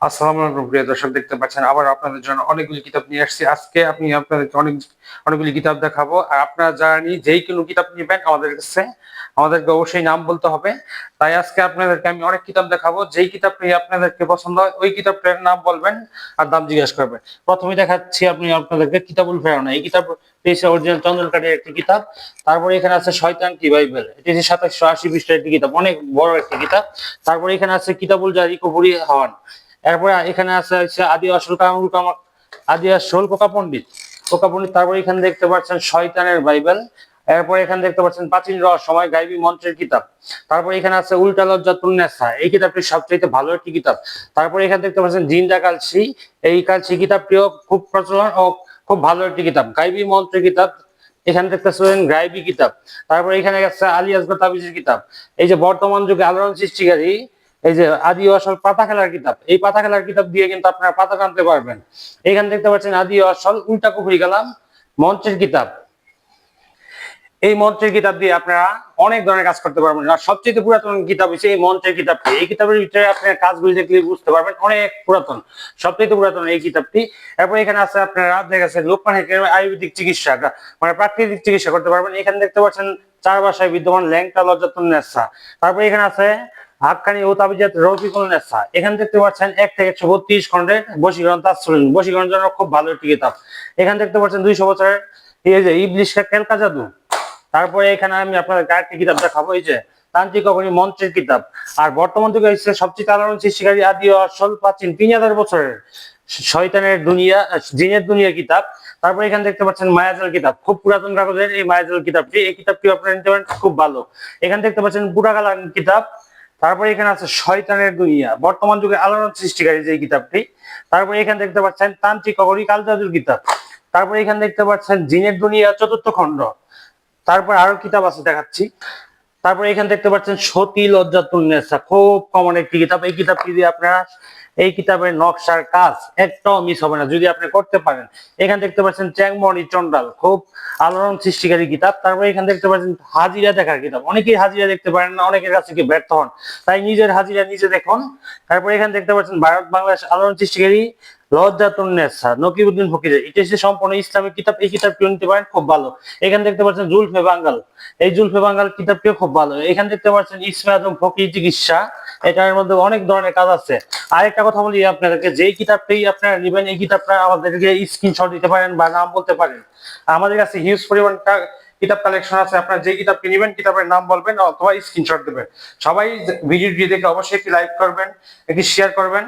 আসসালামু আলাইকুম প্রিয় দর্শক, দেখতে পাচ্ছেন আবার আপনাদের জন্য অনেকগুলি কিতাব নিয়ে আসছি। আজকে আপনি আপনাদেরকে অনেক, অনেকগুলি কিতাব দেখাবো। আর আপনারা জানি যেই কোনো কিতাব নিবেন আমাদের কাছে, আমাদেরকে অবশ্যই নাম বলতে হবে। তাই আজকে আপনাদেরকে আমি অনেক কিতাব দেখাবো। যেই কিতাবটি আপনাদেরকে পছন্দ হয়, ওই কিতাবটার নাম বলবেন আর দাম জিজ্ঞেস করবেন। প্রথমে দেখাচ্ছি আপনি আপনাদেরকে কিতাবুল ফেরানো এই কিতাব পেয়েছে অরিজিনাল চন্দ্রকাঠের একটি কিতাব। তারপরে এখানে আছে শয়তান কি বাইবেল। এটি হচ্ছে সাতাশশো আশি পৃষ্ঠার একটি কিতাব, অনেক বড় একটি কিতাব। তারপরে এখানে আছে কিতাবুল জারি কবুরি হওয়ান। এরপরে এখানে আছে হচ্ছে আদি আসল কামরুল কামা আদি আসল কোকা পণ্ডিত। কোকা পণ্ডিত, তারপরে এখানে দেখতে পাচ্ছেন শয়তানের বাইবেল। এরপর এখানে দেখতে পাচ্ছেন প্রাচীন রহস্যময় গাইবী মন্ত্রের কিতাব। তারপর এখানে আছে উল্টা লজ্জাতুল নেসা এই কিতাবটি সবচেয়ে ভালো একটি কিতাব। তারপরে এখানে দেখতে পাচ্ছেন জিন্দা কালসি। এই কালসি কিতাবটিও খুব প্রচলন ও খুব ভালো একটি কিতাব। গাইবী মন্ত্রের কিতাব। এখানে দেখতেছেন গাইবী কিতাব। তারপরে এখানে আছে আলী আসগর তাবিজের কিতাব। এই যে বর্তমান যুগে আলোড়ন সৃষ্টিকারী এই যে আদি ও আসল পাতা খেলার কিতাব, এই পাতা খেলার কিতাব দিয়ে কিন্তু আপনারা পাতা টানতে পারবেন। এখানে দেখতে পাচ্ছেন আদি ও আসল উল্টা কুফরি গেলাম মঞ্চের কিতাব। এই মন্ত্রের কিতাব দিয়ে আপনারা অনেক ধরনের কাজ করতে পারবেন। আর সবচেয়ে পুরাতন কিতাব হচ্ছে এই মন্ত্রের কিতাবটি এই কিতাবের ভিতরে আপনার কাজগুলি দেখলে বুঝতে পারবেন অনেক পুরাতন। সবচেয়ে পুরাতন এই কিতাবটি। এরপর এখানে আছে আপনারা গেছে লোকমান হেকের আয়ুর্বেদিক চিকিৎসা। মানে প্রাকৃতিক চিকিৎসা করতে পারবেন। এখানে দেখতে পাচ্ছেন চার ভাষায় বিদ্যমান ল্যাংটা লজ্জাতন নেশা। তারপর এখানে আছে হাক্কানি ও তাবিজাত রফিকুল নেসা। এখানে দেখতে পাচ্ছেন এক থেকে একশো বত্রিশ খন্ডের বশীকরণ তাৎসলিন জন্য খুব ভালো একটি কিতাব। এখানে দেখতে পাচ্ছেন দুইশো বছরের এই যে ইবলিশকা কেলকা জাদু। তারপরে এখানে আমি আপনাদের আরেকটি কিতাব দেখাবো, এই যে তান্ত্রিক অগ্নি মন্ত্রের কিতাব। আর বর্তমান যুগে হচ্ছে সবচেয়ে আলোড়ন সৃষ্টিকারী আদি ও আসল প্রাচীন তিন হাজার বছরের শয়তানের দুনিয়া, জিনের দুনিয়া কিতাব। তারপরে এখানে দেখতে পাচ্ছেন মায়াজাল কিতাব। খুব পুরাতন কাগজের এই মায়াজাল কিতাবটি। এই কিতাবটি আপনারা নিতে পারেন, খুব ভালো। এখানে দেখতে পাচ্ছেন বুড়াগালান কিতাব। তারপরে এখানে আছে শয়তানের দুনিয়া বর্তমান যুগে আলোড়ন সৃষ্টিকারী যে কিতাবটি, তারপরে এখানে দেখতে পাচ্ছেন তান্ত্রিক অগরি কালজাদুর কিতাব। তারপরে এখানে দেখতে পাচ্ছেন জিনের দুনিয়া চতুর্থ খণ্ড। তারপর আরও কিতাব আছে দেখাচ্ছি। তারপরে এখানে দেখতে পাচ্ছেন সতী লজ্জাতুল নেশা খুব কমন একটি কিতাব। এই কিতাবটি দিয়ে আপনারা এই কিতাবের নকশার কাজ একটাও মিস হবে না। যদি আপনি করতে পারেন, এখানে দেখতে পাচ্ছেন চ্যাংমণি চন্ডাল, খুব আলোড়ন সৃষ্টিকারী কিতাব। তারপরে এখানে দেখতে পাচ্ছেন হাজিরা দেখার কিতাব। অনেকেই হাজিরা দেখতে পারেন না, অনেকের কাছে কি ব্যর্থ হন। তাই নিজের হাজিরা নিজে দেখুন। তারপরে এখানে দেখতে পাচ্ছেন ভারত বাংলাদেশ আলোড়ন সৃষ্টিকারী লজ্জাতুন নেসা নকিবুদ্দিন ফকিরের। এটা হচ্ছে সম্পূর্ণ ইসলামিক কিতাব। এই কিতাবটিও নিতে পারেন, খুব ভালো। এখানে দেখতে পাচ্ছেন জুলফে বাঙ্গাল। এই জুলফে বাঙ্গাল কিতাবটিও খুব ভালো। এখানে দেখতে পাচ্ছেন ইসমে আজম ফকির চিকিৎসা। এটার মধ্যে অনেক ধরনের কাজ আছে। আরেকটা কথা বলি আপনাদেরকে, যেই কিতাবটি আপনারা নেবেন, এই কিতাবটা আমাদেরকে স্ক্রিনশট দিতে পারেন বা নাম বলতে পারেন। আমাদের কাছে হিউজ পরিমাণ কিতাব কালেকশন আছে, আপনারা যে কিতাবটি নেবেন, কিতাবের নাম বলবেন অথবা স্ক্রিনশট দেবেন। সবাই ভিডিওটি দেখে অবশ্যই একটি লাইক করবেন, একটি শেয়ার করবেন।